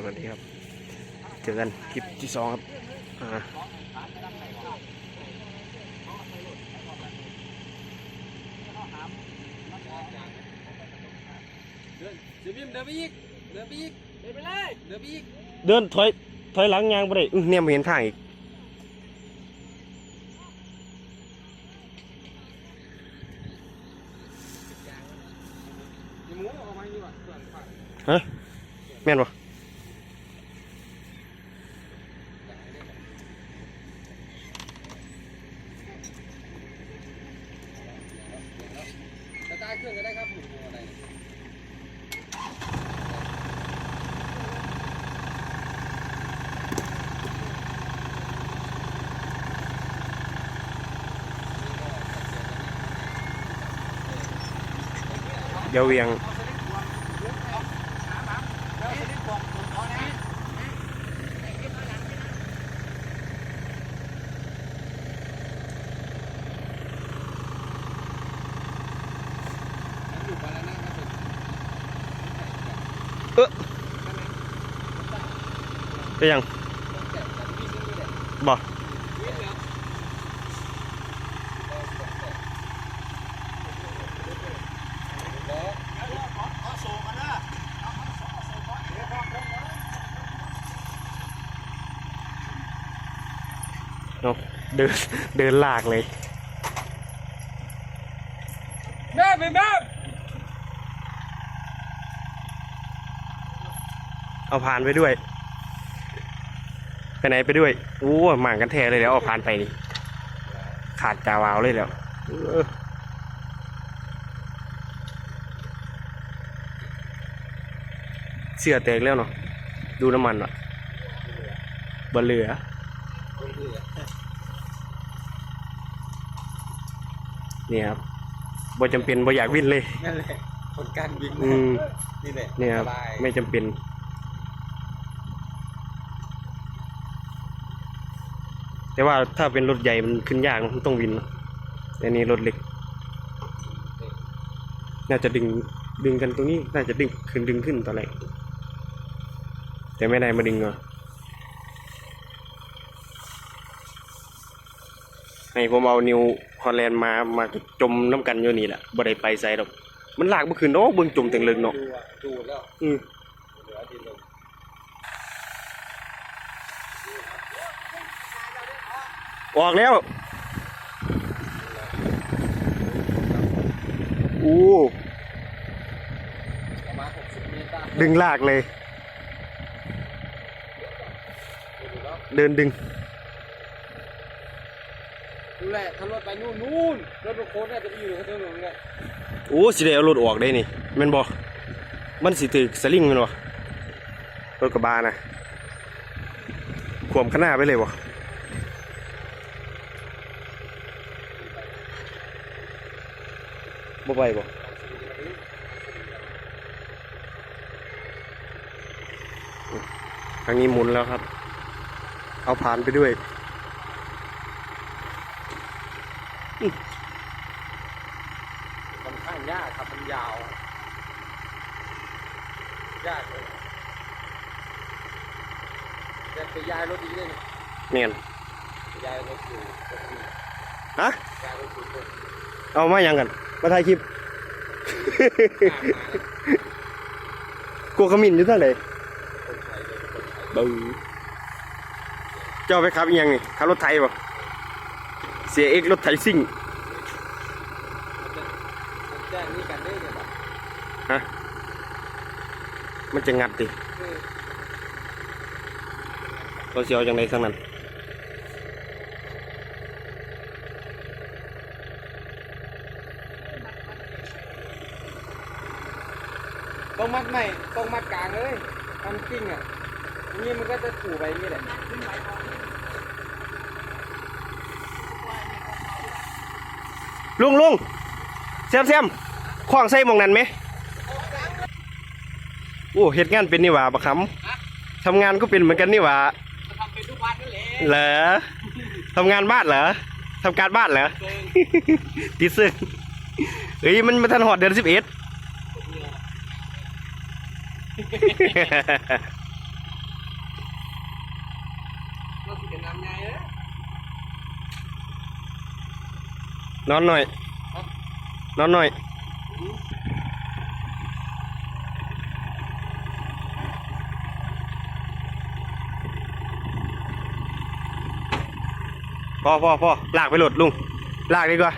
สวัสดีครับ เจอกันคลิปที่สองครับอ่าเดินเดี๋ยวพิมเดินไปอีกเดินไปอีกเดินไปเลยเดินไปอีกเดินถอยถอยหลังยางไปได้อื้อเนี่ยมาเห็นทางอีกมีหมูออกมาอยู่อะส่วนฝั่งฮะแม่นปะ กระจาย เครื่องก็ได้ครับหมูอะไรเดี๋ยวเวียง อยู่ไปแล้วนะครับ เออ ไปยังบ่เอาเดินเดินลากเลยแม่เป็นแม่เอาผ่านไปด้วย ไปไหนไปด้วยโอ้หมางกันแท้เลยเดี๋ยวเอาผ่านไปนี่ขาดจาวาวเลยแล้วเออเสื้อแตกแล้วเนาะดูน้ำมันอะบนเหลือเนี่ยครับบ่จำเป็นบ่อยากวิ่นเลยนั่นแหละคนการวิ่งอืมนี่แหละเนี่ยครับสายไม่จำเป็น แต่ว่าถ้าเป็นรถใหญ่มันขึ้นยากมันต้องวินเนอะแต่นี่รถเล็ก น่าจะดึงดึงกันตรงนี้ น่าจะดึงขึ้นดึงขึ้นตอนแรกแต่ไม่ได้มาดึงอะให้ผมเอานิวฮอลแลนด์มามาจมน้ำกันอยู่นี่แหละบ่ได้ไปใส่ดอกมันลากบ่ขึ้นเนาะเบิ่งจมเต็งเลิงเนาะดูอะดูแล้วอืมเหลือดินลง ออกแล้วอู้ประมาณหกสิบเมตรได้ดึงลากเลยดูแล้วเดินดึงดูแหละทำรถไปนู่นนู่นรถรถโค้ดน่าจะไปอยู่ตรงนู้นเนี่ยโอ้สิได้เอารถออกได้นี่แม่นบ่มันสิถึกสลิงแม่นบ่รถกระบะนะขวมข้างหน้าไปเลยบ่ บ่ไปบ่ทางนี้หมุนแล้วครับ เอาผ่านไปด้วยค่อนข้างยากครับมันยาว ยากเลยจะไปย้ายรถดีเลยนี่เนียนไปย้ายรถอยู่รถอยู่ฮะย้ายรถอยู่คนเอามายังกัน มาถ่ายคลิป กูขมิ้นอยู่เท่าไหร่คนไทยเลยคนไทยบึงเจ้าไปขับอีหยังนี่ขับรถไถป่ะเสียเอกรถไถซิ่งมันจะมันแจ้งนี่กันได้เนี่ยแบบฮะมันจะงัดดิเออเราเสียวจังไรทั้งนั้น ต้องมัดใหม่ต้องมัดกลางเลยทำจริงอะนี่มันก็จะถูไปนี่แหละลุงลุงแซมแซมขว้างใส่หมองนั้นไหมโอ้เหตุงานเป็นนี่หว่าปะคำทำงานก็เป็นเหมือนกันนี่หว่าทำเป็นทุกวันนั่นแหละเหรอทำงานบ้านเหรอทำการบ้านเหรอติดซึ่งเฮ้ยมันมาทันหอดเดือนสิบเอ็ด นอนหน่อย นอนหน่อย พ่อพ่อพ่อลากไปหลดลุง ลากดีกว่า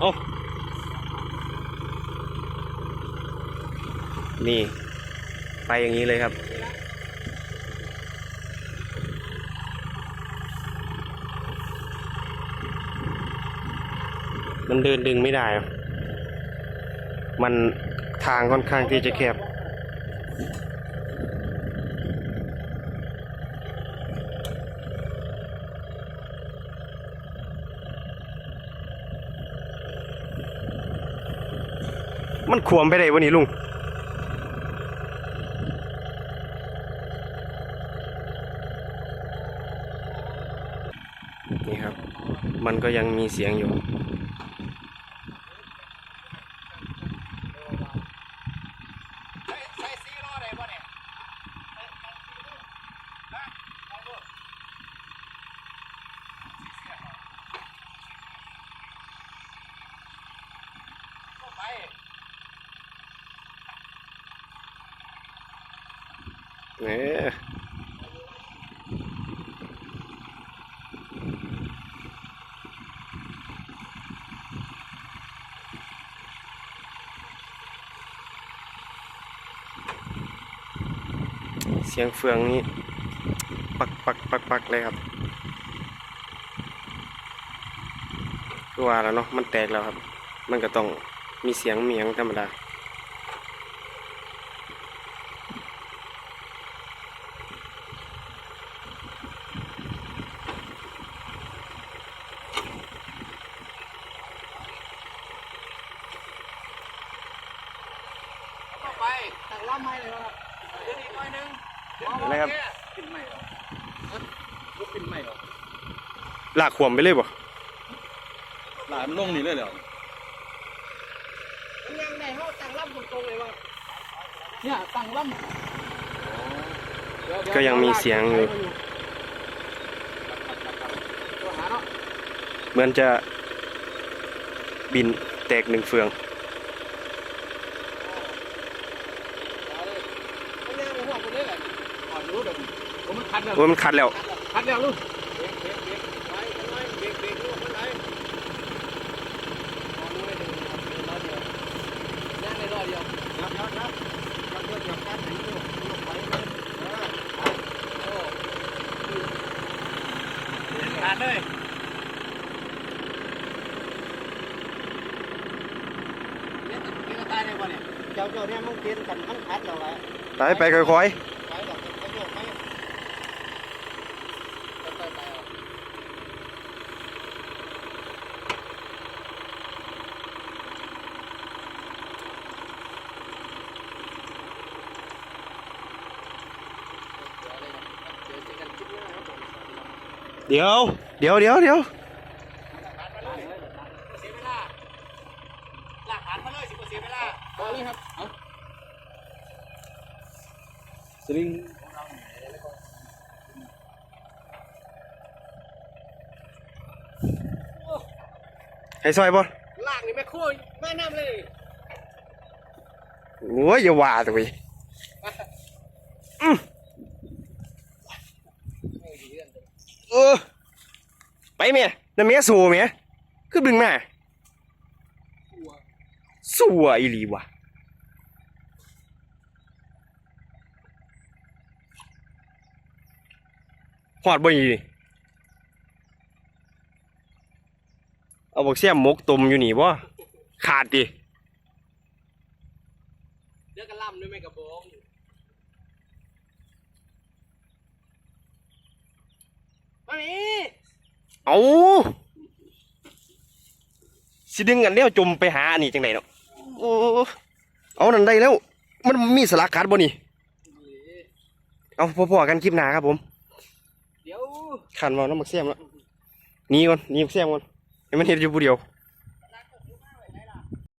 โอ้นี่ ไปอย่างนี้เลยครับ มันเดินดึงไม่ได้ มันทางค่อนข้างที่จะแคบ มันขวมไปได้วะนี่ลุงนี่ครับ มันก็ยังมีเสียงอยู่ ใช้ซีรอได้ป่ะเนี่ยไป เนี่เสียงเฟืองนี้ ปักปักปักปักเลยครับก็ว่าแล้วเนาะมันแตกแล้วครับ มันก็ต้องมีเสียงเมียงธรรมดาไปตักล้ำไม้เลยครับเดี๋ยวอีกห น่อยนึงอะไรครับปิ่นใหม่เหรอลูกปิ่นใหม่เหรอลากขวมไปเลยบ่หลานลงนี่เลยเหรอยังไงเขาตังล่ำตรงๆเลยว่าเนี่ยตังล่ำก็ยังมีเสียงอยู่ตัวหาเนาะเหมือนจะบินแตกหนึ่งเฟือง เอาเลยเอาเลยเอาหัวไปเลยแหละก่อนรู้เดี๋ยวผมมันคันแล้ว โอ้ยมันคัดแล้ว คันแล้วลูกเบรกเบรกเบรกไว้กันไว้เบรกเบรกลูกคนไหนมองไปในวันเลยเออโอ้ขาดเลยเนี่ยตายได้ป่ะเนี่ยเจ้าเจ้าเนี่ยมันเปลี่ยนกันมันคัดเราไว้ไปไปค่อยไปหรอกจะโยกไหม ไปไปเอาเดี๋ยวเดี๋ยวเจอกันคลิปหน้าครับผมๆเดี๋ยวเดี๋ยวเดี๋ยวเสียเวลาหลักฐานมาเลยสิบเสียเวลาบอกเลยครับเอาสลิง ให้ซอยบ่ลากนี่แม่โคยแม่น้ำเลยโอ้ยอย่าว่าตัวอีอื้อเออไปเมียนั่นเมียสู้เมียคือดึงมาสู้อะอีหลีวะหอดบ่อีนี่เอา บอกเสียมมกตุ่มอยู่นี่บ่ขาดดิเดี๋ยวกันล่ำด้วยแม่กระบองมามีเอาสิดึงกันเดียวจมไปหาอันนี้จังไดเนาะโอ้เอานั่นได้แล้ว มันมีสลักขาดบ่นี่เอาพอๆกันคลิปหน้าครับผม เดี๋ยวขันมาน้ำมักเสียมแล้วหนี่ก่อนหนี่มักเสียมก่อนให้ มันเห็นอยู่ผู้เดียว